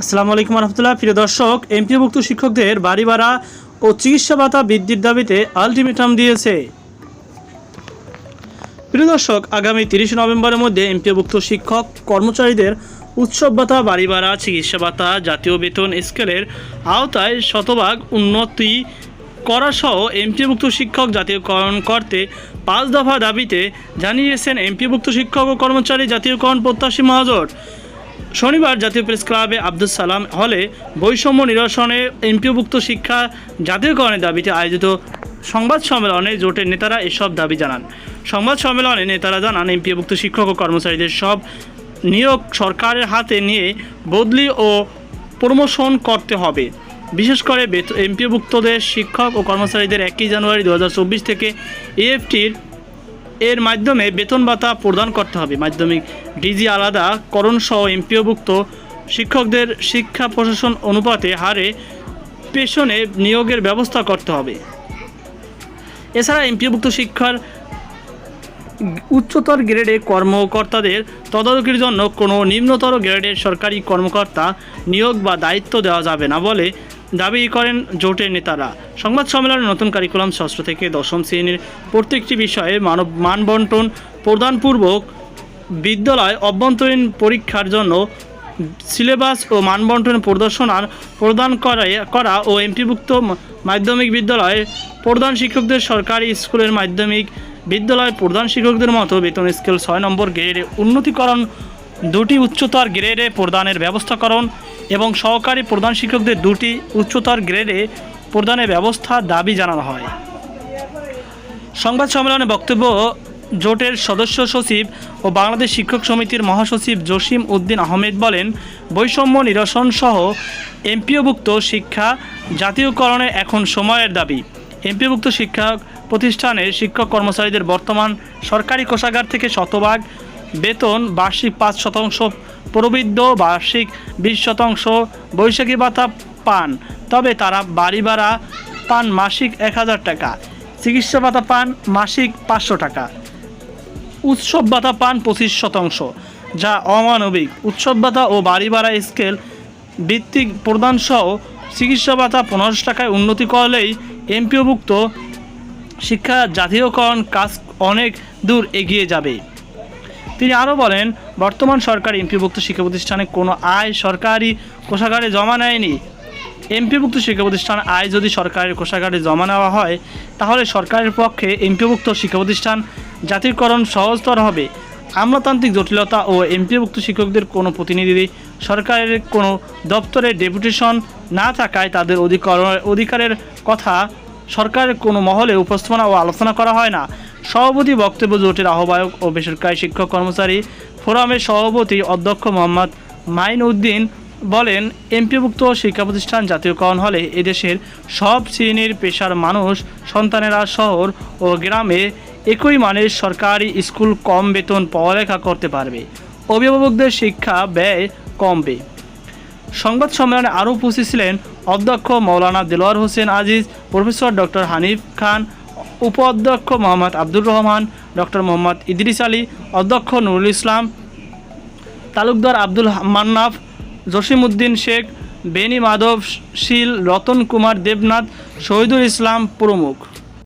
আসসালামু আলাইকুম রহমতুল্লাহ প্রিয় দর্শক এমপিভুক্ত শিক্ষকদের বাড়ি ভাড়া ও চিকিৎসা ভাতা বৃদ্ধির দাবিতে আলটিমেটাম দিয়েছে। প্রিয় দর্শক, আগামী তিরিশে নভেম্বরের মধ্যে এমপিভুক্ত শিক্ষক কর্মচারীদের উৎসব ভাতা, বাড়ি ভাড়া, চিকিৎসা ভাতা, জাতীয় বেতন স্কেলের আওতায় শতভাগ উন্নতি করাসহ এমপিভুক্ত শিক্ষক জাতীয়করণ করতে পাঁচ দফা দাবিতে জানিয়েছেন এমপিভুক্ত শিক্ষক ও কর্মচারী জাতীয়করণ প্রত্যাশী মহাজোট। শনিবার জাতীয় প্রেস ক্লাবে আব্দুল সালাম হলে বৈষম্য নিরসনে এমপিওভুক্ত শিক্ষা জাতীয়করণের দাবিতে আয়োজিত সংবাদ সম্মেলনে জোটের নেতারা এসব দাবি জানান। সংবাদ সম্মেলনে নেতারা জানান, এমপিওভুক্ত শিক্ষক ও কর্মচারীদের সব নিয়োগ সরকারের হাতে নিয়ে বদলি ও প্রমোশন করতে হবে। বিশেষ করে এমপিওভুক্তদের শিক্ষক ও কর্মচারীদের একই জানুয়ারি দু হাজার চব্বিশ থেকে এএফটির এর মাধ্যমে বেতন ভাতা প্রদান করতে হবে। মাধ্যমিক ডিজি আলাদা করণ সহ এমপিওভুক্ত শিক্ষকদের শিক্ষা প্রশাসন অনুপাতে হারে পেশনে নিয়োগের ব্যবস্থা করতে হবে। এছাড়া এমপিওভুক্ত শিক্ষার উচ্চতর গ্রেডে কর্মকর্তাদের তদারকির জন্য কোনো নিম্নতর গ্রেডের সরকারি কর্মকর্তা নিয়োগ বা দায়িত্ব দেওয়া যাবে না বলে দাবি করেন জোটের নেতারা। সংবাদ সম্মেলনে নতুন কারিকুলাম ষষ্ঠ থেকে দশম শ্রেণির প্রত্যেকটি বিষয়ে মানব মানবন্টন প্রদানপূর্বক বিদ্যালয় অভ্যন্তরীণ পরীক্ষার জন্য সিলেবাস ও মানবন্টন প্রদর্শনার প্রদান করা করা ও এমপিভুক্ত মাধ্যমিক বিদ্যালয়ে প্রধান শিক্ষকদের সরকারি স্কুলের মাধ্যমিক বিদ্যালয় প্রধান শিক্ষকদের মতো বেতন স্কেল ছয় নম্বর গ্রেডে উন্নতিকরণ, দুটি উচ্চতর গ্রেডে প্রদানের ব্যবস্থাকরণ এবং সহকারী প্রধান শিক্ষকদের দুটি উচ্চতর গ্রেডে প্রদানের ব্যবস্থা দাবি জানানো হয়। সংবাদ সম্মেলনে বক্তব্য, জোটের সদস্য সচিব ও বাংলাদেশ শিক্ষক সমিতির মহাসচিব জসিম উদ্দিন আহমেদ বলেন, বৈষম্য নিরসন সহ এমপিওভুক্ত শিক্ষা জাতীয়করণে এখন সময়ের দাবি। এমপিওভুক্ত শিক্ষা প্রতিষ্ঠানের শিক্ষক কর্মচারীদের বর্তমান সরকারি কোষাগার থেকে শতভাগ বেতন, বার্ষিক পাঁচ শতাংশ প্রবৃদ্ধ, বার্ষিক বিশ শতাংশ বৈশাখী ভাতা পান। তবে তারা বাড়ি ভাড়া পান মাসিক এক হাজার টাকা, চিকিৎসা ভাতা পান মাসিক পাঁচশো টাকা। উৎসব ভাতা পান পঁচিশ শতাংশ, যা অমানবিক। উৎসব ভাতা ও বাড়ি ভাড়া স্কেল ভিত্তিক প্রদান সহ চিকিৎসা ভাতা পনেরোশো টাকায় উন্নতি করলেই এমপিওভুক্ত শিক্ষা জাতীয়করণ কাজ অনেক দূর এগিয়ে যাবে। তিনি আরও বলেন, বর্তমান সরকার এমপিভুক্ত শিক্ষা প্রতিষ্ঠানে কোনো আয় সরকারি কোষাগারে জমা নেয়নি। এমপিভুক্ত শিক্ষা প্রতিষ্ঠান আয় যদি সরকারের কোষাগারে জমা নেওয়া হয়, তাহলে সরকারের পক্ষে এমপিভুক্ত শিক্ষা প্রতিষ্ঠান জাতিরকরণ সহজতর হবে। আমলাতান্ত্রিক জটিলতা ও এমপিভুক্ত শিক্ষকদের কোনো প্রতিনিধি সরকারের কোনো দপ্তরে ডেপুটেশন না থাকায় তাদের অধিকার, অধিকারের কথা সরকারের কোনো মহলে উপস্থাপনা ও আলোচনা করা হয় না। সভাপতি বক্তব্য জোটের আহ্বায়ক ও বেসরকারি শিক্ষক কর্মচারী ফোরামের সভাপতি অধ্যক্ষ মোহাম্মদ মাইন উদ্দিন বলেন, এমপিভুক্ত শিক্ষা প্রতিষ্ঠান জাতীয়করণ হলে এদেশের সব শ্রেণির পেশার মানুষ সন্তানেরা শহর ও গ্রামে একই মানের সরকারি স্কুল কম বেতন পড়ালেখা করতে পারবে। অভিভাবকদের শিক্ষা ব্যয় কমবে। সংবাদ সম্মেলনে আরও উপস্থিত ছিলেন অধ্যক্ষ মৌলানা দেলোয়ার হোসেন আজিজ, প্রফেসর ডক্টর হানিফ খান উপ অধ্যক্ষ মোহাম্মদ আব্দুর রহমান, ডক্টর মোহাম্মদ ইদ্রিস আলী, অধ্যক্ষ নুরুল ইসলাম, তালুকদার আব্দুল মান্নাফ জসিমউদ্দিন শেখ, বেনি মাধব শীল, রতন কুমার দেবনাথ, শহীদুল ইসলাম প্রমুখ।